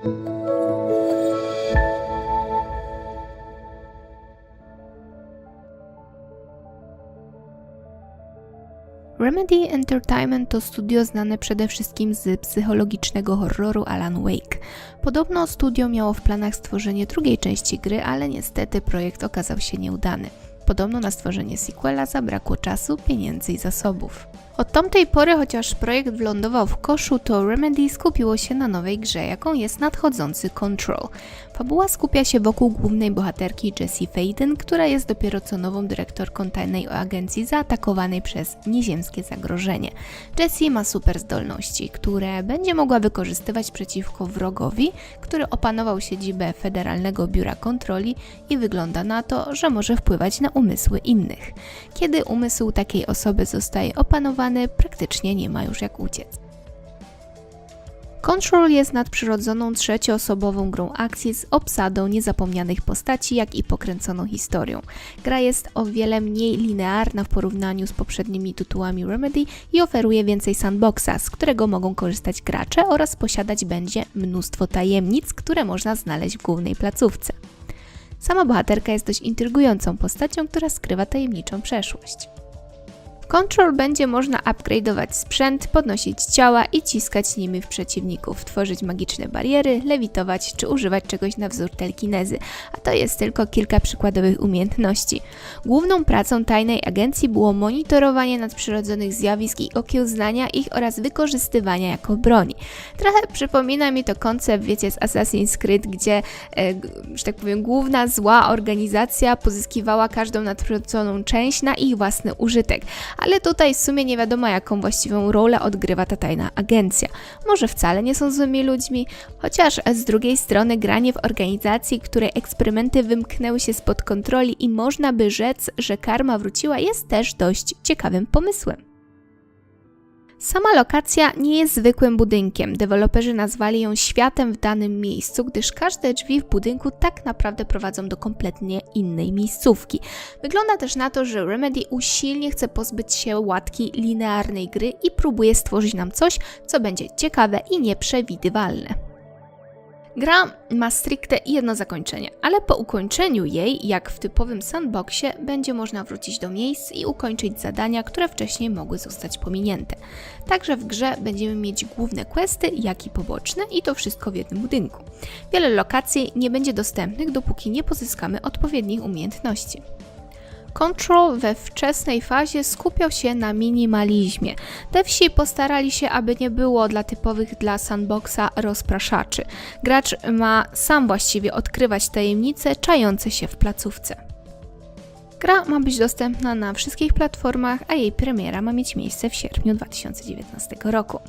Remedy Entertainment to studio znane przede wszystkim z psychologicznego horroru Alan Wake. Podobno studio miało w planach stworzenie drugiej części gry, ale niestety projekt okazał się nieudany. Podobno na stworzenie sequela zabrakło czasu, pieniędzy i zasobów. Od tamtej pory, chociaż projekt wylądował w koszu, to Remedy skupiło się na nowej grze, jaką jest nadchodzący Control. Fabuła skupia się wokół głównej bohaterki Jessie Faden, która jest dopiero co nową dyrektorką tajnej agencji zaatakowanej przez nieziemskie zagrożenie. Jessie ma super zdolności, które będzie mogła wykorzystywać przeciwko wrogowi, który opanował siedzibę Federalnego Biura Kontroli i wygląda na to, że może wpływać na umysły innych. Kiedy umysł takiej osoby zostaje opanowany, praktycznie nie ma już jak uciec. Control jest nadprzyrodzoną trzecioosobową grą akcji z obsadą niezapomnianych postaci, jak i pokręconą historią. Gra jest o wiele mniej linearna w porównaniu z poprzednimi tytułami Remedy i oferuje więcej sandboxa, z którego mogą korzystać gracze oraz posiadać będzie mnóstwo tajemnic, które można znaleźć w głównej placówce. Sama bohaterka jest dość intrygującą postacią, która skrywa tajemniczą przeszłość. Control będzie można upgrade'ować sprzęt, podnosić ciała i ciskać nimi w przeciwników, tworzyć magiczne bariery, lewitować czy używać czegoś na wzór telekinezy, a to jest tylko kilka przykładowych umiejętności. Główną pracą tajnej agencji było monitorowanie nadprzyrodzonych zjawisk i okiełznania ich oraz wykorzystywania jako broni. Trochę przypomina mi to koncept, wiecie, z Assassin's Creed, gdzie, e, że tak powiem, główna zła organizacja pozyskiwała każdą nadprzyrodzoną część na ich własny użytek ale tutaj w sumie nie wiadomo, jaką właściwą rolę odgrywa ta tajna agencja. Może wcale nie są złymi ludźmi, chociaż z drugiej strony granie w organizacji, której eksperymenty wymknęły się spod kontroli i można by rzec, że karma wróciła, jest też dość ciekawym pomysłem. Sama lokacja nie jest zwykłym budynkiem. Deweloperzy nazwali ją światem w danym miejscu, gdyż każde drzwi w budynku tak naprawdę prowadzą do kompletnie innej miejscówki. Wygląda też na to, że Remedy usilnie chce pozbyć się łatki linearnej gry i próbuje stworzyć nam coś, co będzie ciekawe i nieprzewidywalne. Gra ma stricte jedno zakończenie, ale po ukończeniu jej, jak w typowym sandboxie, będzie można wrócić do miejsc i ukończyć zadania, które wcześniej mogły zostać pominięte. Także w grze będziemy mieć główne questy, jak i poboczne i to wszystko w jednym budynku. Wiele lokacji nie będzie dostępnych, dopóki nie pozyskamy odpowiednich umiejętności. Control we wczesnej fazie skupiał się na minimalizmie. Devsi postarali się, aby nie było dla typowych dla sandboxa rozpraszaczy. Gracz ma sam właściwie odkrywać tajemnice czające się w placówce. Gra ma być dostępna na wszystkich platformach, a jej premiera ma mieć miejsce w sierpniu 2019 roku.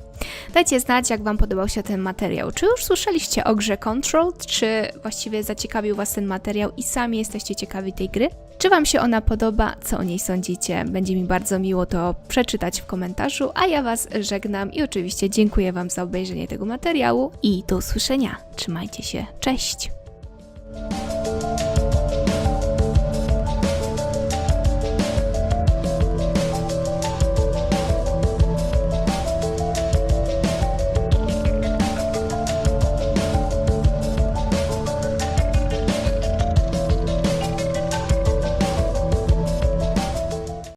Dajcie znać, jak Wam podobał się ten materiał. Czy już słyszeliście o grze Control? Czy właściwie zaciekawił Was ten materiał i sami jesteście ciekawi tej gry? Czy Wam się ona podoba? Co o niej sądzicie? Będzie mi bardzo miło to przeczytać w komentarzu, a ja Was żegnam i oczywiście dziękuję Wam za obejrzenie tego materiału i do usłyszenia. Trzymajcie się, cześć!